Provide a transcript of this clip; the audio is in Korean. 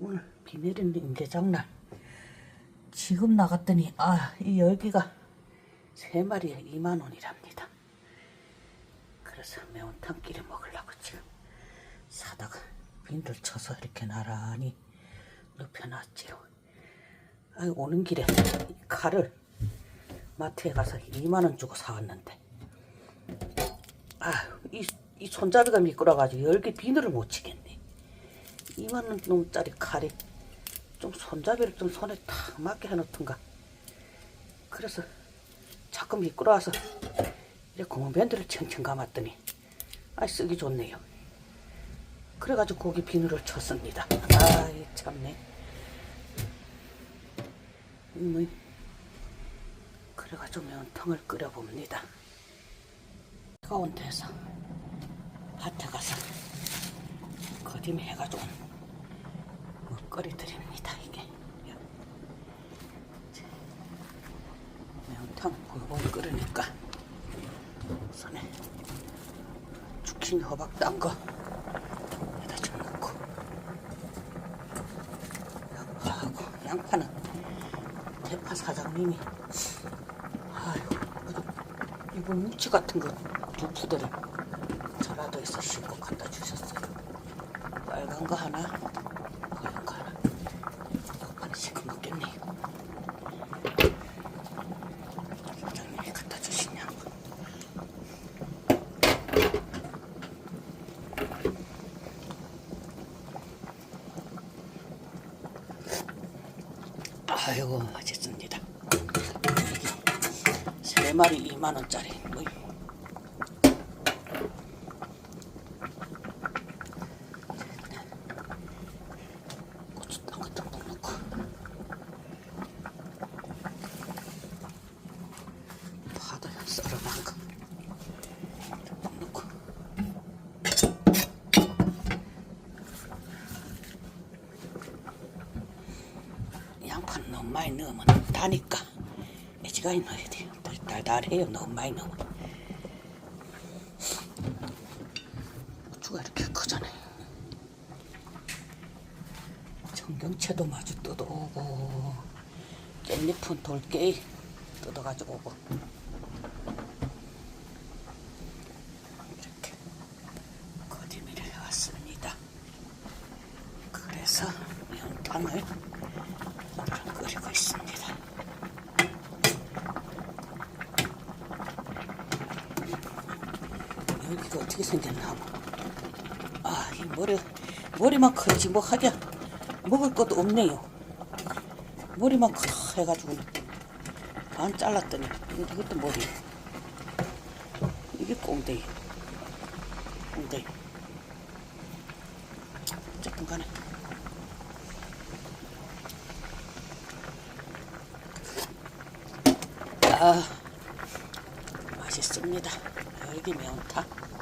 오늘 비 내리는 임계장날 지금 나갔더니 아 이 열기가 세 마리에 2만 원이랍니다. 그래서 매운탕 끼리 먹으려고 지금 사다가 빈들 쳐서 이렇게 나란히 눕혀놨지요. 아 오는 길에 이 칼을 마트에 가서 2만 원 주고 사왔는데 아이 이 손잡이가 미끄러가지고 열기 비늘을 못 치겠네. 2만 원 넘짜리 칼이 좀 손잡이를 좀 손에 탁 맞게 해놓던가. 그래서 자꾸 미끄러워서 이렇게 고무밴드를 챙챙 감았더니 아 쓰기 좋네요. 그래가지고 고기 비늘을 쳤습니다. 아이 참네. 음, 그래가지고 면탕을 끓여봅니다. 뜨거운 데서 밭에 가서 거dim에 해가지고 뭐 끓여드립니다 이게 매운탕 골고루 끓으니까 손에 죽힌 호박 딴거 여기다 좀 넣고 양파하고 양파는 대파 사장님이 아유 이거 뭉치 같은 거 두 푸대를 전라도에서 싣고 갖다 주셨어요. 빨간 거 하나, 하얀 거 하나. 오빠는 시큼 먹겠네요. 사장님이 갖다 주신 양파. 아이고 맛있습니다. 세 마리 2만 원짜리. 뭐 고추 딴 것도 넣고 파도 썰어놓은 거 넣고 양파 너무 많이 넣으면 다니까. 애지간히 넣어야 돼요 달달해요. 너무 많이 넣으면. 고추가 이렇게 크잖아요. 청경채도 마주 뜯어오고 깻잎은 돌깨 뜯어가지고 오고. 이렇게 거짓말을 해왔습니다. 그래서 면탕을 오늘은 끓이고 있습니다. 여기가 어떻게 생겼나 뭐. 아, 이 머리, 머리만 크지 뭐 하랴. 먹을 것도 없네요. 머리만 커 해가지고 반 잘랐더니 이것도 머리. 이게 꽁대기. 꽁대기. 어쨌든 간에. 아, 맛있습니다. 여기 매운탕.